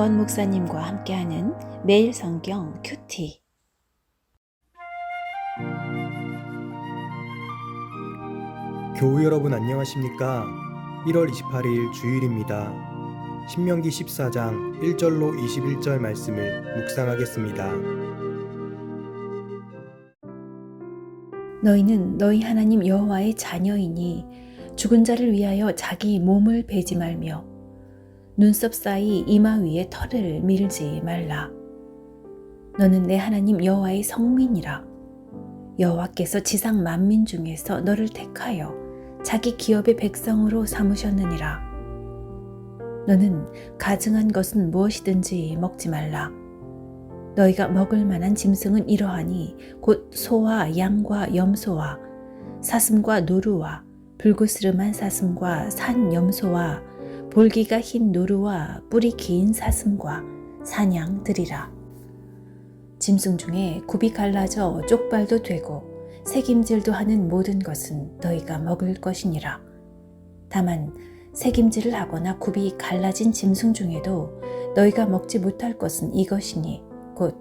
강건 목사님과 함께하는 매일 성경 큐티. 교우 여러분 안녕하십니까? 1월 28일 주일입니다. 신명기 14장 1절로 21절 말씀을 묵상하겠습니다. 너희는 너희 하나님 여호와의 자녀이니 죽은 자를 위하여 자기 몸을 베지 말며 눈썹 사이 이마 위에 털을 밀지 말라. 너는 내 하나님 여호와의 성민이라. 여호와께서 지상 만민 중에서 너를 택하여 자기 기업의 백성으로 삼으셨느니라. 너는 가증한 것은 무엇이든지 먹지 말라. 너희가 먹을 만한 짐승은 이러하니 곧 소와 양과 염소와 사슴과 노루와 불구스름한 사슴과 산 염소와 볼기가 흰 노루와 뿔이 긴 사슴과 사냥들이라. 짐승 중에 굽이 갈라져 쪽발도 되고 새김질도 하는 모든 것은 너희가 먹을 것이니라. 다만 새김질을 하거나 굽이 갈라진 짐승 중에도 너희가 먹지 못할 것은 이것이니 곧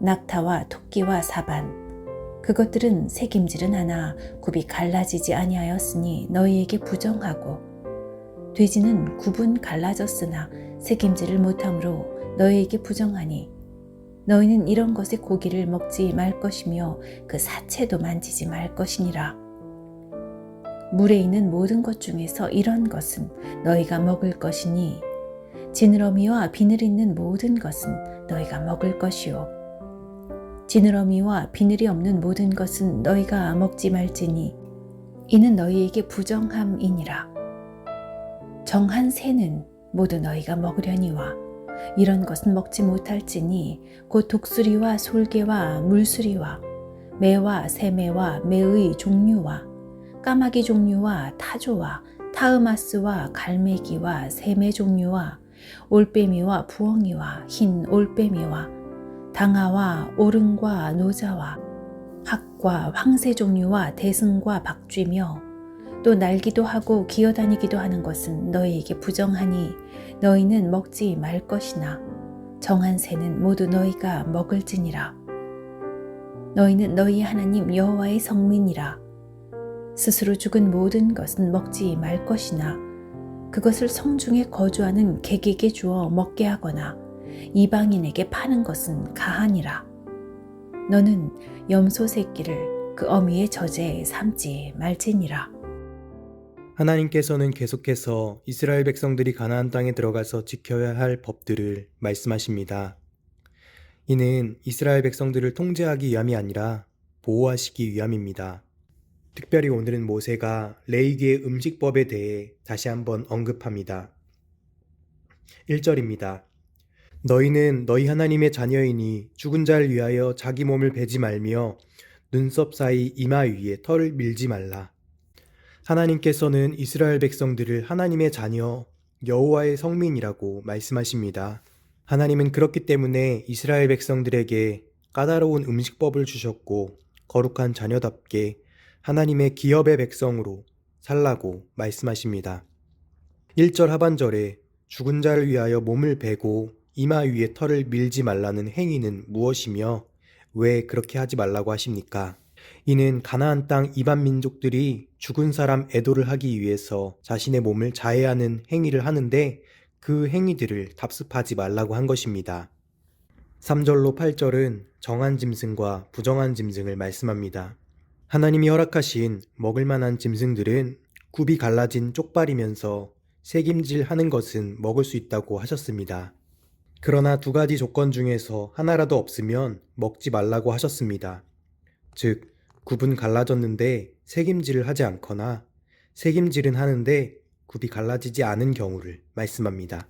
낙타와 토끼와 사반 그것들은 새김질은 하나 굽이 갈라지지 아니하였으니 너희에게 부정하고 돼지는 굽은 갈라졌으나 새김질을 못함으로 너희에게 부정하니 너희는 이런 것의 고기를 먹지 말 것이며 그 사체도 만지지 말 것이니라. 물에 있는 모든 것 중에서 이런 것은 너희가 먹을 것이니 지느러미와 비늘 있는 모든 것은 너희가 먹을 것이요. 지느러미와 비늘이 없는 모든 것은 너희가 먹지 말지니 이는 너희에게 부정함이니라 정한 새는 모두 너희가 먹으려니와. 이런 것은 먹지 못할지니 곧 독수리와 솔개와 물수리와 매와 새매와 매의 종류와 까마귀 종류와 타조와 타으마스와 갈매기와 새매 종류와 올빼미와 부엉이와 흰 올빼미와 당아와 오름과 노자와 학과 황새 종류와 대승과 박쥐며 또 날기도 하고 기어다니기도 하는 것은 너희에게 부정하니 너희는 먹지 말 것이나 정한 새는 모두 너희가 먹을지니라 너희는 너희 하나님 여호와의 성민이라 스스로 죽은 모든 것은 먹지 말 것이나 그것을 성중에 거주하는 객에게 주어 먹게 하거나 이방인에게 파는 것은 가하니라. 너는 염소 새끼를 그 어미의 저제에 삼지 말지니라. 하나님께서는 계속해서 이스라엘 백성들이 가나안 땅에 들어가서 지켜야 할 법들을 말씀하십니다. 이는 이스라엘 백성들을 통제하기 위함이 아니라 보호하시기 위함입니다. 특별히 오늘은 모세가 레이기의 음식법에 대해 다시 한번 언급합니다. 1절입니다. 너희는 너희 하나님의 자녀이니 죽은 자를 위하여 자기 몸을 베지 말며 눈썹 사이 이마 위에 털을 밀지 말라. 하나님께서는 이스라엘 백성들을 하나님의 자녀 여호와의 성민이라고 말씀하십니다. 하나님은 그렇기 때문에 이스라엘 백성들에게 까다로운 음식법을 주셨고 거룩한 자녀답게 하나님의 기업의 백성으로 살라고 말씀하십니다. 1절 하반절에 죽은 자를 위하여 몸을 베고 이마 위에 털을 밀지 말라는 행위는 무엇이며 왜 그렇게 하지 말라고 하십니까? 이는 가나안 땅 이반 민족들이 죽은 사람 애도를 하기 위해서 자신의 몸을 자해하는 행위를 하는데 그 행위들을 답습하지 말라고 한 것입니다. 3절로 8절은 정한 짐승과 부정한 짐승을 말씀합니다. 하나님이 허락하신 먹을 만한 짐승들은 굽이 갈라진 쪽발이면서 새김질 하는 것은 먹을 수 있다고 하셨습니다. 그러나 두 가지 조건 중에서 하나라도 없으면 먹지 말라고 하셨습니다. 즉, 굽은 갈라졌는데 새김질을 하지 않거나 새김질은 하는데 굽이 갈라지지 않은 경우를 말씀합니다.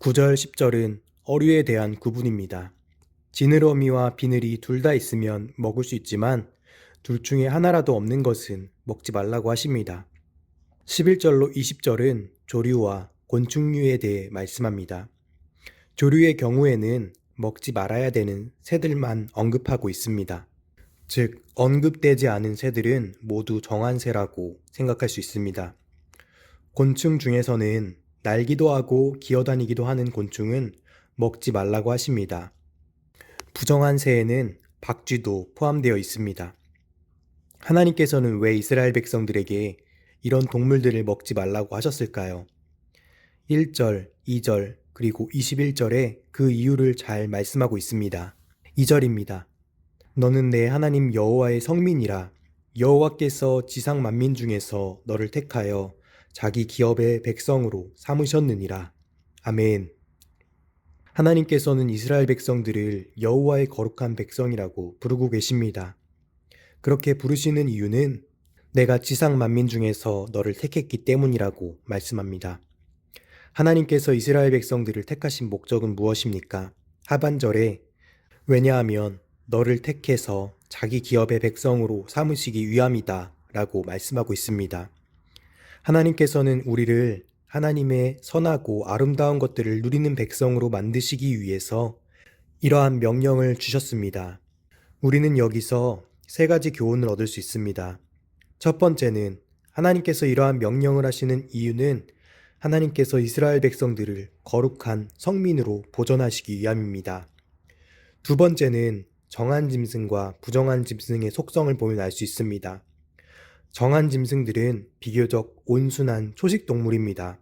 9절, 10절은 어류에 대한 구분입니다. 지느러미와 비늘이 둘 다 있으면 먹을 수 있지만 둘 중에 하나라도 없는 것은 먹지 말라고 하십니다. 11절로 20절은 조류와 곤충류에 대해 말씀합니다. 조류의 경우에는 먹지 말아야 되는 새들만 언급하고 있습니다. 즉, 언급되지 않은 새들은 모두 정한 새라고 생각할 수 있습니다. 곤충 중에서는 날기도 하고 기어다니기도 하는 곤충은 먹지 말라고 하십니다. 부정한 새에는 박쥐도 포함되어 있습니다. 하나님께서는 왜 이스라엘 백성들에게 이런 동물들을 먹지 말라고 하셨을까요? 1절, 2절, 그리고 21절에 그 이유를 잘 말씀하고 있습니다. 2절입니다. 너는 내 하나님 여호와의 성민이라 여호와께서 지상 만민 중에서 너를 택하여 자기 기업의 백성으로 삼으셨느니라. 아멘. 하나님께서는 이스라엘 백성들을 여호와의 거룩한 백성이라고 부르고 계십니다. 그렇게 부르시는 이유는 내가 지상 만민 중에서 너를 택했기 때문이라고 말씀합니다. 하나님께서 이스라엘 백성들을 택하신 목적은 무엇입니까? 하반절에 왜냐하면 너를 택해서 자기 기업의 백성으로 삼으시기 위함이다 라고 말씀하고 있습니다. 하나님께서는 우리를 하나님의 선하고 아름다운 것들을 누리는 백성으로 만드시기 위해서 이러한 명령을 주셨습니다. 우리는 여기서 세 가지 교훈을 얻을 수 있습니다. 첫 번째는 하나님께서 이러한 명령을 하시는 이유는 하나님께서 이스라엘 백성들을 거룩한 성민으로 보존하시기 위함입니다. 두 번째는 정한 짐승과 부정한 짐승의 속성을 보면 알 수 있습니다. 정한 짐승들은 비교적 온순한 초식 동물입니다.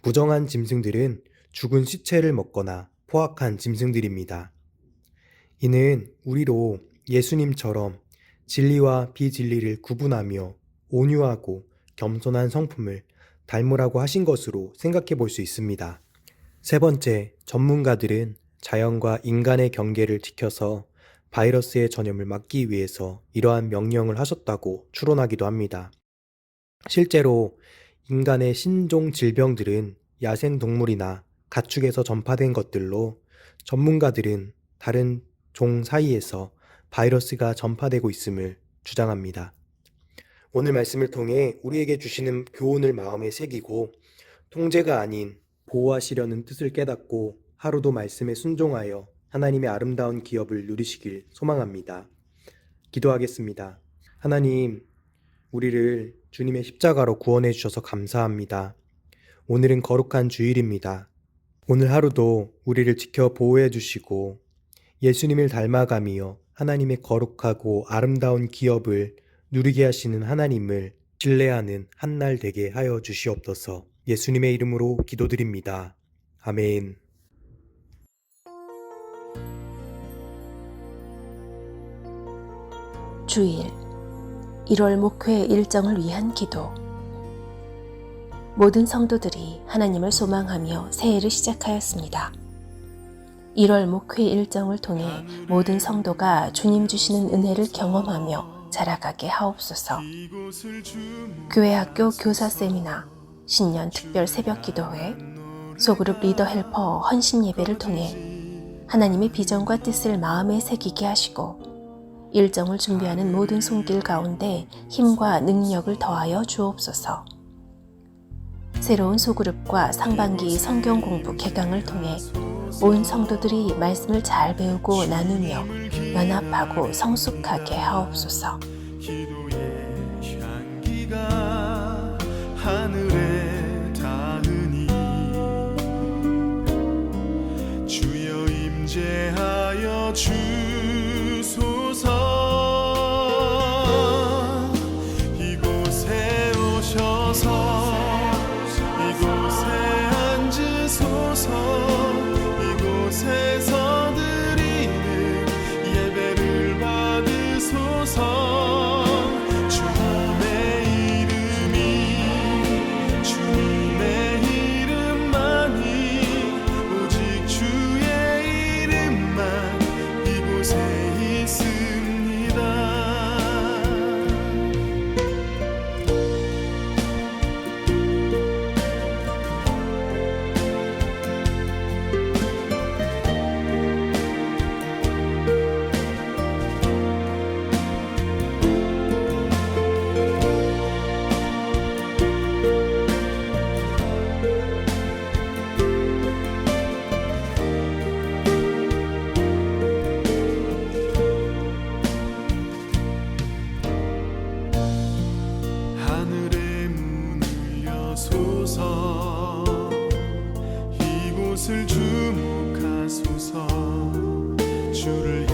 부정한 짐승들은 죽은 시체를 먹거나 포악한 짐승들입니다. 이는 우리로 예수님처럼 진리와 비진리를 구분하며 온유하고 겸손한 성품을 닮으라고 하신 것으로 생각해 볼 수 있습니다. 세 번째, 전문가들은 자연과 인간의 경계를 지켜서 바이러스의 전염을 막기 위해서 이러한 명령을 하셨다고 추론하기도 합니다. 실제로 인간의 신종 질병들은 야생 동물이나 가축에서 전파된 것들로 전문가들은 다른 종 사이에서 바이러스가 전파되고 있음을 주장합니다. 오늘 말씀을 통해 우리에게 주시는 교훈을 마음에 새기고 통제가 아닌 보호하시려는 뜻을 깨닫고 하루도 말씀에 순종하여 하나님의 아름다운 기업을 누리시길 소망합니다. 기도하겠습니다. 하나님, 우리를 주님의 십자가로 구원해 주셔서 감사합니다. 오늘은 거룩한 주일입니다. 오늘 하루도 우리를 지켜 보호해 주시고 예수님을 닮아가며 하나님의 거룩하고 아름다운 기업을 누리게 하시는 하나님을 신뢰하는 한 날 되게 하여 주시옵소서 예수님의 이름으로 기도드립니다. 아멘. 주일 1월 목회 일정을 위한 기도 모든 성도들이 하나님을 소망하며 새해를 시작하였습니다. 1월 목회 일정을 통해 모든 성도가 주님 주시는 은혜를 경험하며 자라가게 하옵소서. 교회 학교 교사 세미나, 신년 특별 새벽 기도회, 소그룹 리더 헬퍼 헌신 예배를 통해 하나님의 비전과 뜻을 마음에 새기게 하시고 일정을 준비하는 모든 손길 가운데 힘과 능력을 더하여 주옵소서. 새로운 소그룹과 상반기 성경 공부 개강을 통해 온 성도들이 말씀을 잘 배우고 나누며 연합하고 성숙하게 하옵소서. 주여 임재하여 주 소서 주를